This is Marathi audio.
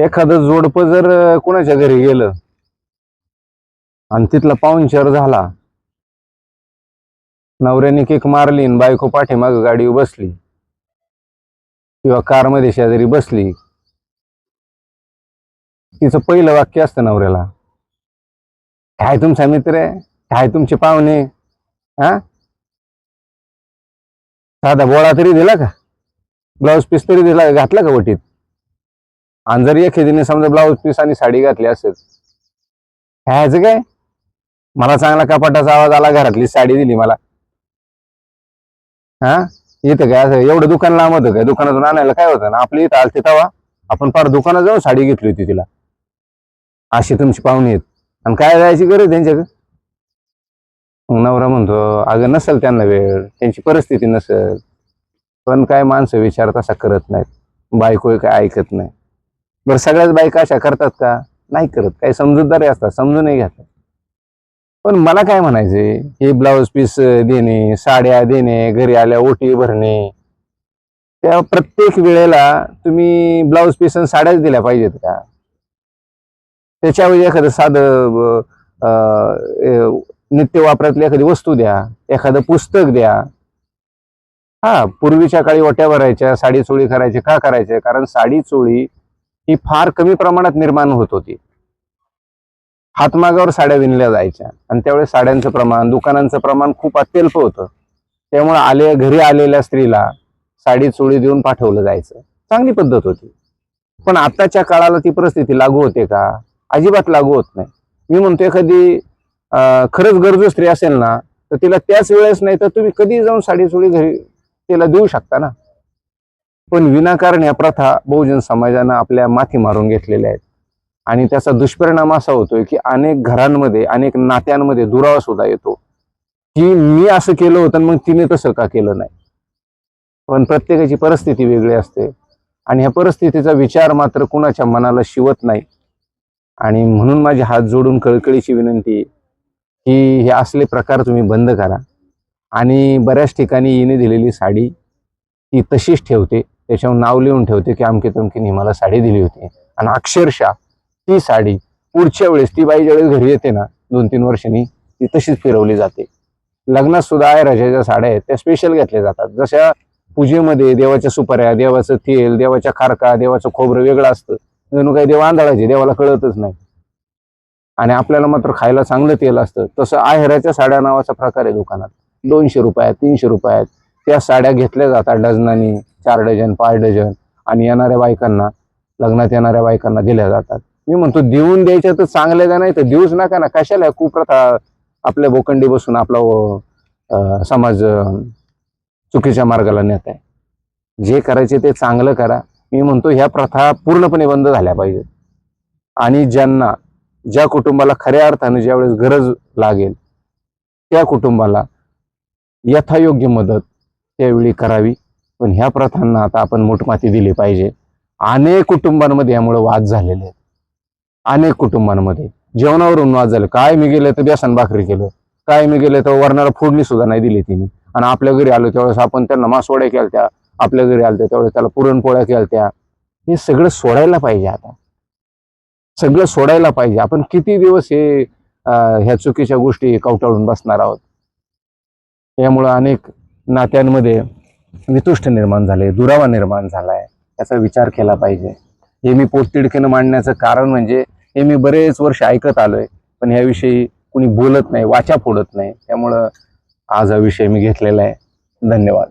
एखादं जोडपं जर कुणाच्या घरी गेलं आणि तिथला पाहुणचार झाला नवऱ्याने केक मारली आणि बायको पाठीमाग गाडी बसली किंवा कारमध्ये शेजारी बसली तिचं पहिलं वाक्य असतं नवऱ्याला काय तुमचा मित्र आहे? काय तुमचे पाहुणे हा? साधा बोळा तरी दिला का? ब्लाऊज पीस तरी दिला घातला का वटीत? आणि जर एखादीने समजा ब्लाऊज पीस आणि साडी घातली असेल ह्याचं काय? मला चांगला कपाटाचा आवाज आला घरातली साडी दिली मला. हा? इथं काय असं एवढं दुकान लांब होतं काय? दुकानातून आणायला काय होतं ना? आपली इथं आलती तवा आपण फार दुकानात जाऊन साडी घेतली होती तिला. अशी तुमची पाहुणे आहेत. आणि काय जायची गरज त्यांच्याकडे? मग नवरा म्हणतो अगं नसेल त्यांना वेळ. त्यांची परिस्थिती नसेल. पण काय माणसं विचार तसा करत नाहीत. बायको काय ऐकत नाही. बरं सगळ्याच बायका अशा करतात का? नाही करत. काही समजूतदारी असतात समजूनही घेतात. पण मला काय म्हणायचे हे ब्लाऊज पीस देणे साड्या देणे घरी आल्या ओटी भरणे त्या प्रत्येक वेळेला तुम्ही ब्लाऊज पीस आणि साड्याच दिल्या पाहिजेत का? त्याच्याऐवजी एखादं साधं नित्य वापरातली एखादी वस्तू द्या एखादं पुस्तक द्या. हा पूर्वीच्या काळी ओट्या भरायच्या साडी चोळी करायचे का करायचे? कारण साडी चोळी ही फार कमी प्रमाणात निर्माण होत होती. हातमागावर साड्या विणल्या जायच्या. आणि त्यावेळेस साड्यांचं प्रमाण दुकानांचं प्रमाण खूप अत्यल्प होतं. त्यामुळे आले घरी आलेल्या स्त्रीला साडी चोळी देऊन पाठवलं जायचं. चांगली पद्धत होती. पण आताच्या काळाला ती परिस्थिती लागू होते का? अजिबात लागू होत नाही. मी म्हणतो एखादी खरंच गरजू स्त्री असेल ना तर तिला त्याच वेळेस नाही तर तुम्ही कधी जाऊन साडी चोळी घरी तिला देऊ शकता ना? पण विनाकारण या प्रथा बहुजन समाजानं आपल्या माथी मारून घेतलेल्या आहेत. आणि त्याचा दुष्परिणाम असा होतोय की अनेक घरांमध्ये अनेक नात्यांमध्ये दुरावा सुद्धा येतो. की मी असं केलं होतं मग तिने तसं का केलं नाही? पण प्रत्येकाची परिस्थिती वेगळी असते. आणि ह्या परिस्थितीचा विचार मात्र कुणाच्या मनाला शिवत नाही. आणि म्हणून माझे हात जोडून कळकळीची विनंती की हे असले प्रकार तुम्ही बंद करा. आणि बऱ्याच ठिकाणी हिने दिलेली साडी ती तशीच ठेवते. त्याच्यावर नाव लिहून ठेवते की अमकी तमकीने मला साडी दिली होती. आणि अक्षरशः ती साडी पुढच्या वेळेस ती बाई ज्यावेळेस घरी येते ना दोन तीन वर्षांनी ती तशीच फिरवली जाते. लग्नात सुद्धा आहे रजाच्या साड्या आहेत त्या स्पेशल घेतल्या जातात. जशा पूजेमध्ये देवाच्या सुपाऱ्या देवाचं तेल देवाच्या खारका देवाचं खोबरं वेगळं असतं. जणू काही देव आंधळाचे देवाला कळतच नाही. आणि आपल्याला मात्र खायला चांगलं तेल असतं. तसं आहेराच्या साड्या नावाचा प्रकार आहे दुकानात. दोनशे रुपयात तीनशे रुपयात त्या साड्या घेतल्या जातात डझनानी चार डझन पाच डझन आणि येणाऱ्या बायकांना लग्नात येणाऱ्या बायकांना दिल्या जातात. मी म्हणतो देऊन द्यायच्या तर चांगल्या का नाही तर देऊच नका ना. कशाला कुप्रथा आपल्या बोकंडी बसून आपला समाज चुकीच्या मार्गाला नेत आहे. जे करायचे ते चांगलं करा. मी म्हणतो ह्या प्रथा पूर्णपणे बंद झाल्या पाहिजेत. आणि ज्यांना ज्या कुटुंबाला खऱ्या अर्थानं ज्यावेळेस गरज लागेल त्या कुटुंबाला यथायोग्य मदत त्यावेळी करावी. पण ह्या प्रथांना आता आपण मोठमाती दिली पाहिजे. अनेक कुटुंबांमध्ये यामुळे वाद झालेले आहेत. अनेक कुटुंबांमध्ये. जेवणावरून वाद झाले. काय मी गेले तर बेसन भाकरी केलं. काय मी गेले तर वरणाला फोडणी सुद्धा नाही दिली तिने. आणि आपल्या घरी आलो त्यावेळेस आपण त्यांना मासवड्या केल्या आपल्या घरी आलत्या त्यावेळेस त्याला पुरणपोळ्या केल्या हे सगळं सोडायला पाहिजे आता. सगळं सोडायला पाहिजे. आपण किती दिवस हे ह्या चुकीच्या गोष्टी कवटाळून बसणार आहोत? यामुळं अनेक नात्यांमध्ये वितुष्ट निर्माण झाले दुरावा निर्माण झाला आहे याचा विचार केला पाहिजे. हे मी पोटतिडकीनं मांडण्याचं कारण म्हणजे हे मी बरेच वर्ष ऐकत आलो आहे पण ह्याविषयी कुणी बोलत नाही वाचा फोडत नाही त्यामुळं आज हा विषय मी घेतलेला आहे. धन्यवाद.